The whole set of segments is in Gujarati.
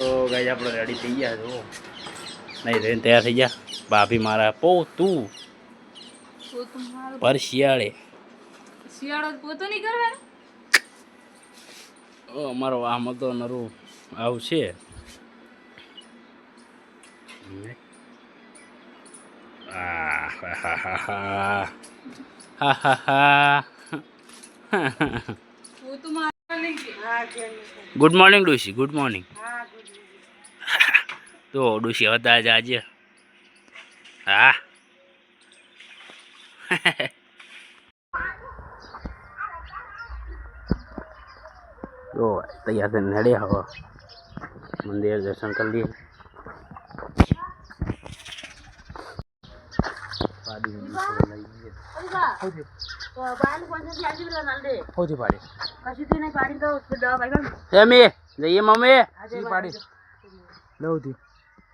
તો ગાઈ આપણે રેડી થઈ ગયા છો. નહીં રેન તૈયાર થઈ ગયા. ભાભી મારા પોતું પર શિયાળે. શિયાળો પોતો નહીં કરવાનો. અમારો આમાં તો નરું આવું છે આહ, હા હા હા હા. હા હા પોતું મારવા નહીં કે. ગુડ મોર્નિંગ ડુસી ગુડ મોર્નિંગ તો ડોશી હતા આજે આજે હા તો તૈયાર થઈને નડ્યા હવે મંદિર દર્શન કરી લઈએ પાડી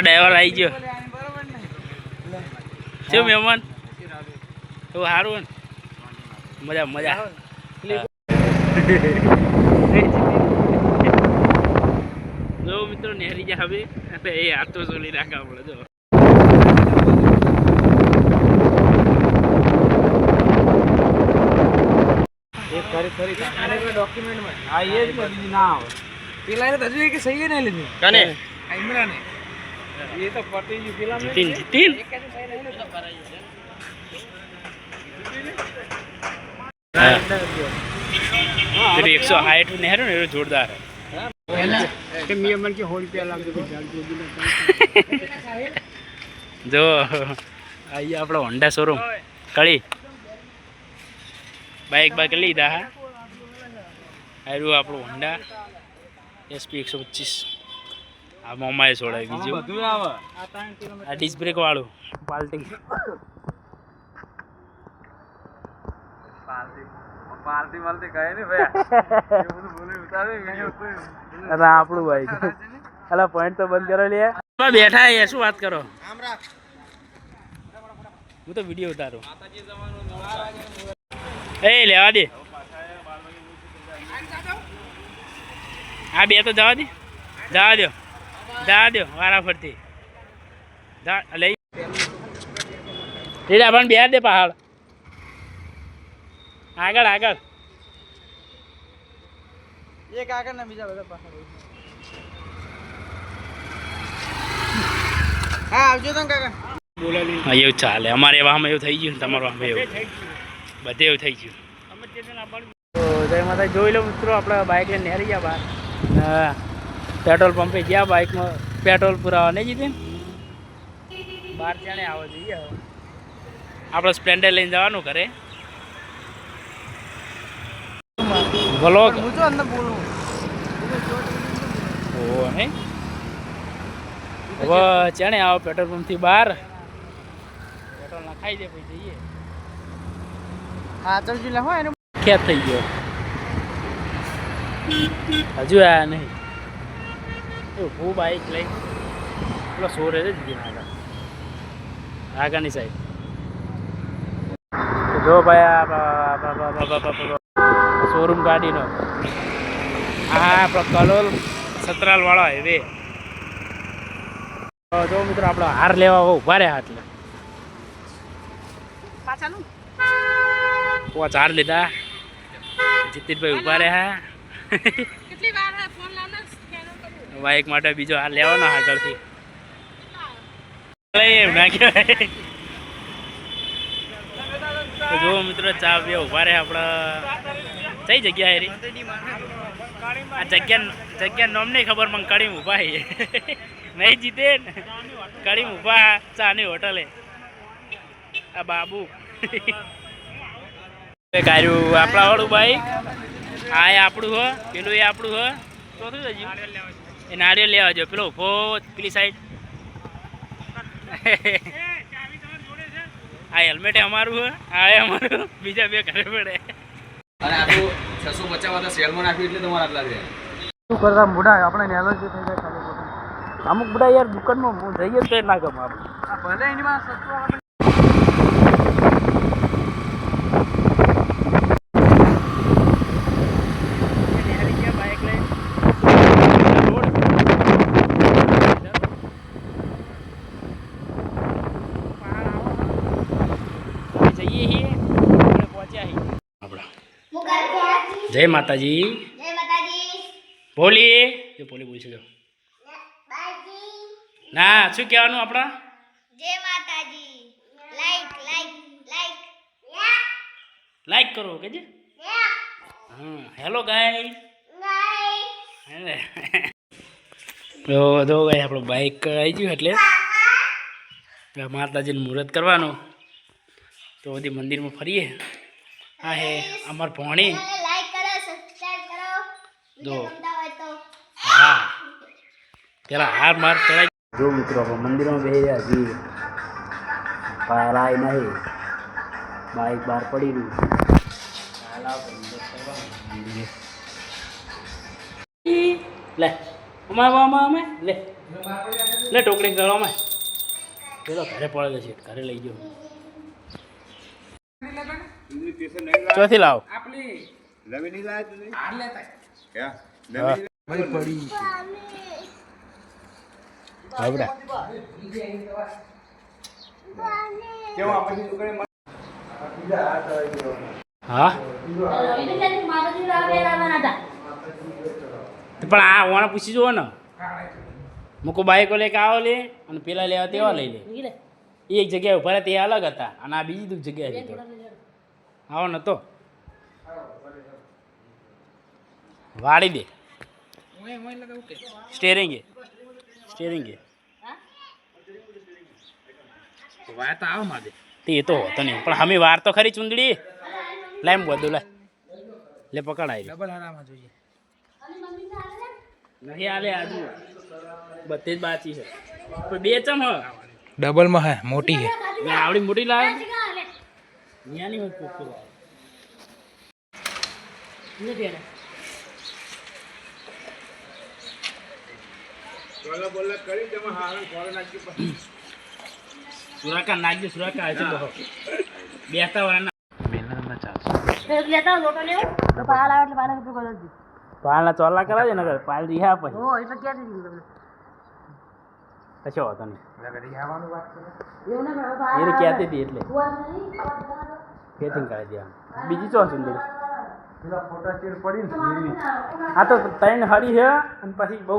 ડ્રાઈવર આવી ગયો. શું મહેમાન? તો સારું ને. મજા મજા. જો મિત્રો નેહરી જા હવે. અને એ હાથો તો સોલી રાખવા પડે જો. હા એ જ ના આવે જીતીન જીતીન પેલું એકસો સાઠ નેહરું ને એવું જોરદાર જો આઈ આપણો હોન્ડા શોરૂમ કળી બાઇક બાઇક લીધા હા આવ્યું આપણું હોન્ડા એસપી એકસો પચીસ આ મોમાએ છોડાવી બીજું આ ડિસ્ક બ્રેક વાળું. પાલટી. અરે આપણું ભાઈ અલા પોઈન્ટ તો બંધ કરો લે. બેઠા એ શું વાત કરો? હું તો વીડિયો ઉતારું. એ લેવા દે. આ બે તો જવા દે. જવા દો. જવા દો વારાફરતી જા લઈ. લીધા પણ બે દે પહાડ. આગળ આગળ. એક આગળ ના બીજા બધા પહાડ હા આવજો તમે કાકા. હા એવું ચાલે. અમારે એવામાં એવું થઈ ગયું તમારું આમાં એવું. બધે એવું થઈ ગયું. જય માતા જોઈ લો મિત્રો આપણે બાઇક લઈને નેરી ગયા બહાર. હા. પેટ્રોલ પંપે ગયા બાઇકમાં પેટ્રોલ પુરાવા નહીં જીતે. બહાર જાણે આવો જોઈએ હવે. આપણે સ્પ્લેન્ડર લઈને જવાનું ઘરે. વ્લોગ ઓ હે? હવે ચણે આવો પેટ્રોલ પંપથી બહાર. પેટ્રોલ નખાઈ દે પછી જઈએ. હા ચલજી લે હોય એને ક્યાં થઈ ગયો. હજુ આયા નહીં. હું બાઈક લઈ પેલો સોરે છે દીદી આગળ આગળની સાઈડ જો ભાઈ શોરૂમ ગાડીનો. આ આપણો કલોલ સતરાલ વાળો હાઈવે જો મિત્રો આપણો હાર લેવા ઊભા રહ્યા એટલે. પોચ હાર લીધા. જીતિનભાઈ ઊભા રહ્યા. કેટલી વાર ફોન લાવને? સ્કેનર કર્યું બાઇક માટે બીજો આ લેવાનો આગળથી જો મિત્રો, ચા પીએ ઊભા રહે આપણા. કઈ જગ્યા હેરી આ જગ્યા જગ્યા નામ નહીં ખબર મને કડીમ ઊભા છે. નહીં જીતે ને? કડીમ ઊભા ચાની હોટલે. આ બાબુ. કાર્યું આપણા વાળું બાઈક. આ આપણું હો, પેલું એ આપણું હો? એ નારિયેલ લેવા જો. પેલો ઊભો પેલી સાઈડ આ હેલ્મેટ અમારું હો આ એ અમારું. બીજા બે ઘરે પડે. અને આપણું છસો પચાસ વાળા સેલમાં નાખ્યું એટલે તમારા આટલા શું કરતા મોઢા આપણે નેલો જે થઈ જાય ખાલી. અમુક બધા યાર દુકાનમાં જઈએ તો ના ગમે આપણે. ભલે એની માં સસ્તું આવે જઈએ છીએ આપણે પહોંચ્યા છીએ આપણા જય માતાજી. જય માતાજી. ભોલી એ ભોલી બોલશે જો. ના શું કહેવાનું આપણા? જય માતાજી. Like like like. લાઈક કરો કે જે? હા હેલો ગાય તો ગાય આપણું બાઇક આવી ગયું એટલે. માતાજીનું મુહૂર્ત કરવાનું. તો બધી મંદિરમાં ફરીએ. હા હે અમાર ભોણી લાઈક કરો સબસ્ક્રાઇબ કરો જો. હા. પેલા હાર માર ચડાઈ. જો મિત્રો મંદિરમાં બેસી રહ્યા છીએ. પારાય નહીં. બાઈક બહાર પડી રહ્યું લે અમારા અમાય લે. લે ટોકરી કરો અમે. પેલો ઘરે પડે છે ઘરે લઈ ગયો. ચોથી લાવ. હા. આવડા હા. પણ આ ઓણા પૂછી જુઓ ને. મૂકો બાઈકો લઈ આવો લે અને પેલા લેવા તેવા લઈ લે. એ એક જગ્યાએ ઊભા રહ્યા તે અલગ હતા અને આ બીજી દુઃખ જગ્યાએ આવો નતો વાળી દે. સ્ટેરિંગ સ્ટેરિંગ એ. વાર તો આવો માં તે તો હોતો નહીં. પણ અમે વાર તો ખરી ચુંદડી. લાય એમ બધું લાય. લે પકડાય. ડબલ હારામાં જોઈએ. નહીં આલે આજુ બધી જ બાચી છે. પણ બે ચમ હ. ડબલમાં હે મોટી હે. આવડી મોટી લાવે. ન્યાની હોય પોપકો સુરાકા નાખજો સુરાકા આવે બહો બેસતા વાળા લેતા લોટો લેવો. તો પાલ આવે એટલે પાલ રૂપિયા બોલો પાલના ચોલા કરાવજો ને પાલ રિહા પછી. હો એટલે ક્યાં દીધું તમને? કશો હતો નહીં. એવું ના પાલ એને કહેતી હતી એટલે? ખેતીંગ કરી. દે બીજી ચો સુંદરી પેલા ફોટા ચીર પડી ને આ તો ત્રણ હરી છે અને પછી બહુ.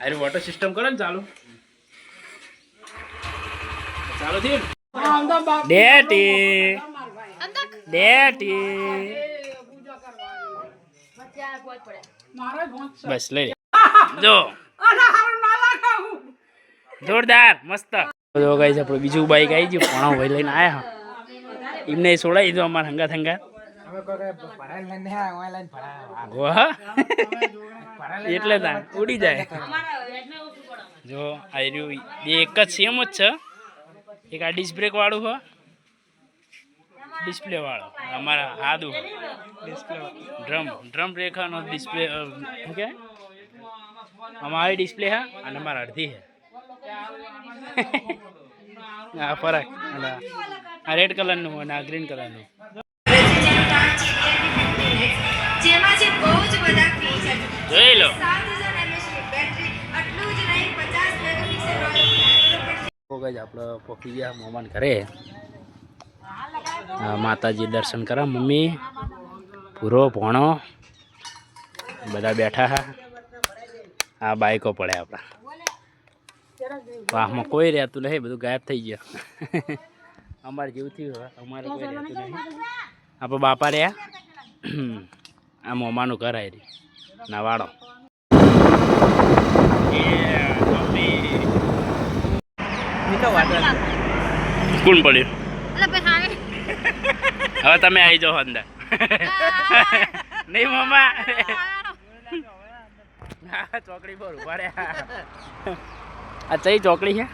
અરે વોટર સિસ્ટમ કરો ને ચાલુ. ચાલુ થી ડેટી. ડેટી. બસ, લઈ જો. જોરદાર, મસ્ત. જો ગાઈસ, આપણું બીજું બાઈક આવી ગયું. પણ ભાઈ લઈને આયા. એમને છોડાવી દો અમારા હંગાત હા એટલે તા ઉડી જાય. જો આ બે એક જ સેમ જ છે. એક આ ડિસ્બ્રેક વાળું હોય ડિસ્પ્લે વાળો. અમારા હાદું ડિસ્પ્લે ડ્રમ ડ્રમ રેખાનો ડિસ્પ્લે ઓકે અમારી ડિસ્પ્લે હા અને અમારા અડધી હે. આ ફરક. અને આ રેડ કલરનું અને આ ગ્રીન કલરનું જેમાં છે બહુ જ બધા ફીચર જોઈ લો. સાત હજાર એમએચ બેટરી આટલું જ નહીં પચાસ મેગાપિક્સલ વાળો કેમેરો પણ ગઈ આપણે પહોંચી ગયા મોમાન ઘરે. આ માતાજી દર્શન કરા મમ્મી. પૂરો ભોણો. બધા બેઠા હા. આ બાઈકો પડે આપણા. વાહમાં કોઈ રહેતું નહીં બધું ગાયબ થઈ ગયું. અમારે જેવું થયું હવે અમારે કોઈ રહેતું નહીં. આપણે બાપા રહ્યા? આ મોમાનું ઘર આવી નવાડો કોણ પડ્યું? હવે તમે આવી જાઓ અંદર. નહીં મમ્મા. ચોકડી પર ઊભા રહ્યા. આ ચઈ ચોકડી છે?